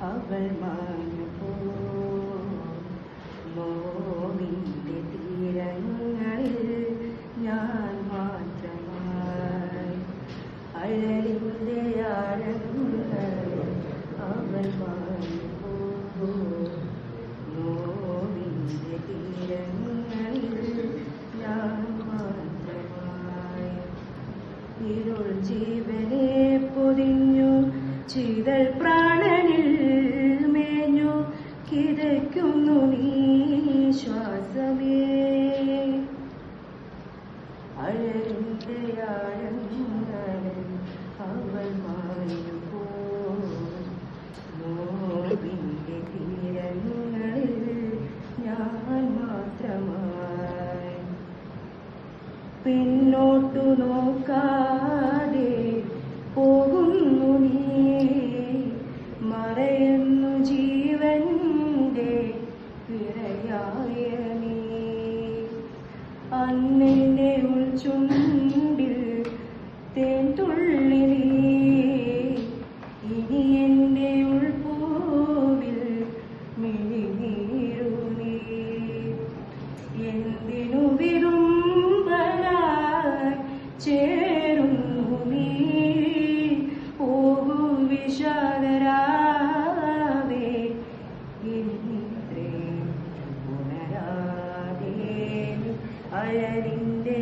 അവൾ മാഞ്ഞു നോവിന്റെ തീരങ്ങളിൽ ഞാൻ മാത്രമായി അഴലിന്റെ ആഴങ്ങളിൽ അവൾ മാഞ്ഞു തീരങ്ങളിൽ ഞാൻ മാത്രമായി ഇരുൾ ജീവനെ പൊതിഞ്ഞു ചിതൽ പ്രാണനിൽ മേഞ്ഞു കിതയ്ക്കുന്നു നീ ശ്വാസമേ. അഴലിന്റെ ആഴങ്ങളിൽ അവൾ മാഞ്ഞു നോവിന്റെ തീരങ്ങളിൽ ഞാൻ മാത്രമായി. പിന്നോട്ടു നോക്കാതെ അന്നെന്റെ ഉൾച്ചുണ്ടിൽ തേൻ തുള്ളി നീ ഇനി എന്റെ ഉൾപൂവിൽ മിഴിനീരു നീ എന്തിനു വിരുമ്പനായി ചേരുന്നു അഴലിന്റെ